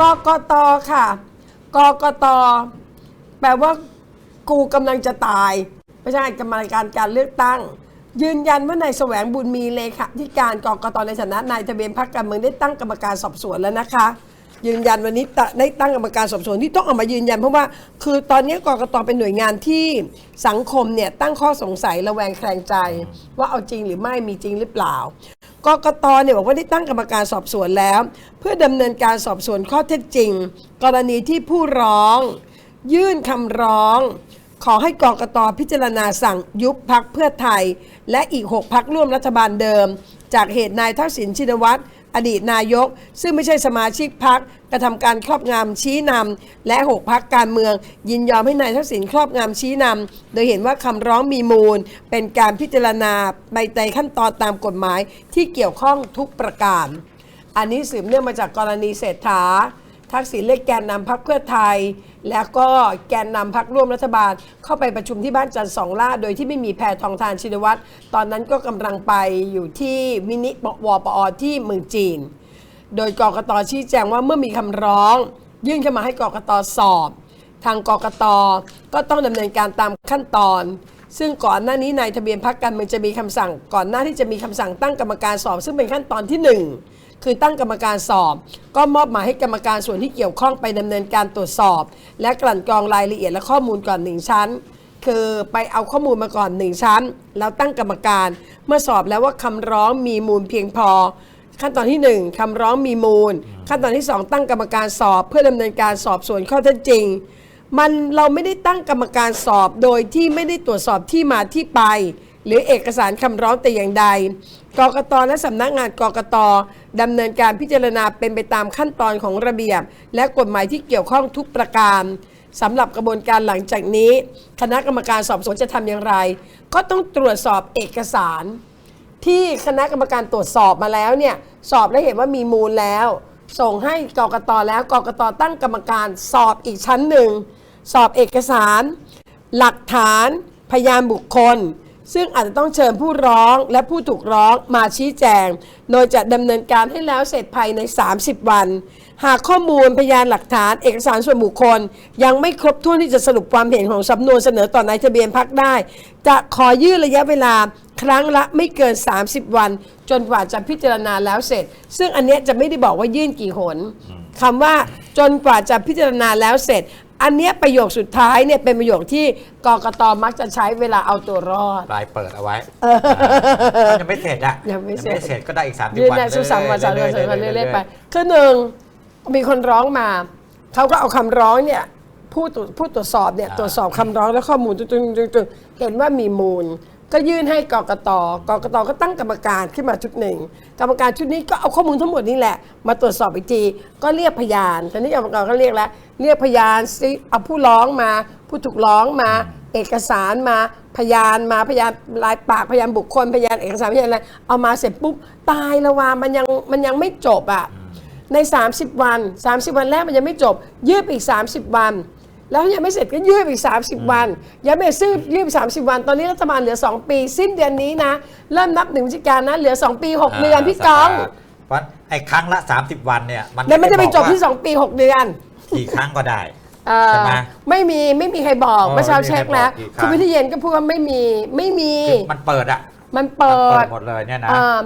กกตค่ะ กกต แปลว่ากูกำลังจะตาย ไม่ใช่กรรมการการเลือกตั้ง ยืนยันว่านายแสวงบุญมีเลขาธิการกกตในฐานะนายทะเบียนพรรคการเมืองได้ตั้งกรรมการสอบสวนแล้วนะคะ ยืนยันวันนี้ตะได้ตั้งกรรมการสอบสวนที่ต้องออกมายืนยัน เพราะว่าคือตอนนี้กรกตเป็นหน่วยงานที่สังคมเนี่ยตั้งข้อสงสัยระแวงแคลงใจ ว่าเอาจริงหรือไม่มีจริงหรือเปล่ากกตเนี่ยบอกว่าได้ตั้งกรรมการสอบสวนแล้ว เพื่อดำเนินการสอบสวนข้อเท็จจริง กรณีที่ผู้ร้อง ยื่นคำร้อง ขอให้กกตพิจารณาสั่งยุบพักเพื่อไทย และอีก 6พักร่วมรัฐบาลเดิม จากเหตุนายทักษิณชินวัตร อดีตนายก ซึ่งไม่ใช่สมาชิกพักกระทำการครอบงำชี้นำและ 6 พักการเมือง ยินยอมให้นายทักษิณครอบงำชี้นำโดยเห็นว่าคำร้องมีมูล เป็นการพิจารณาไปในขั้นตอนตามกฎหมายที่เกี่ยวข้องทุกประการ อันนี้สืบเนื่องมาจากกรณีเศรษฐา ทักษิณเรียกแกนนำพักเพื่อไทย แล้วก็แกนนำพักร่วมรัฐบาล เข้าไปประชุมที่บ้านจันทร์สองล่า โดยที่ไม่มีแพทองทานชินวัตรตอนนั้นก็กำลังไปอยู่ที่มินิปวปอที่เมืองจีน โดยกกตชี้แจงว่าเมื่อมีคำร้อง ยื่นเข้ามาให้กกตสอบ ทางกกตก็ต้องดำเนินการตามขั้นตอนซึ่งก่อนหน้านี้นายทะเบียนพักการเมืองจะมีคำสั่ง ก่อนหน้าที่จะมีคำสั่งตั้งกรรมการสอบ ซึ่งเป็นขั้นตอนที่หนึ่ง คือตั้งกรรมการสอบ ก็มอบหมายให้กรรมการส่วนที่เกี่ยวข้องไปดำเนินการตรวจสอบ และกลั่นกรองรายละเอียดและข้อมูลก่อนหนึ่งชั้น คือไปเอาข้อมูลมาก่อนหนึ่งชั้น แล้วตั้งกรรมการเมื่อสอบแล้วว่าคำร้องมีมูลเพียงพอ ขั้นตอนที่ 1คำร้องมีมูล ขั้นตอนที่ 2 ตั้งกรรมการสอบ เพื่อดำเนินการสอบสวนข้อเท็จจริงมันเราไม่ได้ตั้งกรรมการสอบโดยที่ไม่ได้ตรวจสอบที่มาที่ไป หรือเอกสารคำร้องแต่อย่างใด กกตและสำนักงานกกตดำเนินการพิจารณาเป็นไปตามขั้นตอนของระเบียบ และกฎหมายที่เกี่ยวข้องทุกประการสำหรับกระบวนการหลังจากนี้ คณะกรรมการสอบสวนจะทำอย่างไร ก็ต้องตรวจสอบเอกสาร ที่คณะกรรมการตรวจสอบมาแล้วเนี่ยสอบและเห็นว่ามีมูลแล้ว ส่งให้กกตแล้วกกตตั้งกรรมการสอบอีกชั้นหนึ่ง สอบเอกสาร หลักฐาน พยานบุคคล ซึ่งอาจจะต้องเชิญผู้ร้องและผู้ถูกร้องมาชี้แจง โดยจะดำเนินการให้แล้วเสร็จภายใน 30 วัน หากข้อมูลพยานหลักฐานเอกสารส่วนบุคคล ยังไม่ครบถ้วนที่จะสรุปความเห็นของสำนวนเสนอต่อนายทะเบียนพักได้ จะขอยืดระยะเวลาครั้งละไม่เกิน 30 วัน จนกว่าจะพิจารณาแล้วเสร็จ ซึ่งอันเนี้ยจะไม่ได้บอกว่ายื่นกี่หนคำว่าจนกว่าจะพิจารณาแล้วเสร็จอันเนี้ยประโยคสุดท้ายเนี่ยเป็นประโยคที่กกตมักจะใช้เวลาเอาตัวรอด ปลายเปิดเอาไว้มันยังไม่เสร็จอะยังไม่เสร็จเสร็จก็ได้อีกสามสิบยื่นวันได้สุดสามวันสามวันสามวันรื่เรื่ออยๆๆไปคือหนึ่งมีคนร้องมาเขาก็เอาคำร้องเนี่ยผู้ตรวจผู้ตรวจสอบเนี่ยตรวจสอบคำร้องและข้อมูลตึงๆๆๆเห็นว่ามีมูล ก็ยื่นให้กกตกกตก็ตั้งกรรมการขึ้นมาชุดหนึ่ง กรรมการชุดนี้ก็เอาข้อมูลทั้งหมดนี่แหละ มาตรวจสอบอีกทีก็เรียกพยานทีนี้กรรมการก็เรียกแล้ว เรียกพยานซิเอาผู้ร้องมา ผู้ถูกร้องมา เอกสารมา พยานมา พยานลายปาก พยานบุคคล พยานเอกสาร พยานอะไร เอามาเสร็จปุ๊บ ตายล้วว่ามันยังมันยังไม่จบอะ ใน 30 วัน 30 วันแรกมันยังไม่จบ ยืดไปอีก 30 วัน แล้วยังไม่เสร็จก็ยืดไปอีก 30 วัน ยังไม่ซื้อยืดไป30 วัน ตอนนี้รัฐบาลเหลือ 2 ปี สิ้นเดือนนี้นะ เริ่มนับหนึ่งพฤศจิกายนนะ เหลือ 2 ปี 6 เดือนพี่ก้องเพราะไอ้ครั้งละ 30 วันเนี่ย มันแล้วมันจะไปจบที่บอกว่า2ปี 6 เดือนกี่ครั้งก็ได้เอ่อใช่ไหมไม่มีไม่มีใครบอกเออเมื่อเช้าเช็คแล้วไม่มีใครบอกกี่ครั้งคุณวิทยเย็นก็พูดว่าไม่มีไม่มีคือมันเปิดอะ มันเปิมันเปิดดหมดเลยเนี่ยนะอ่า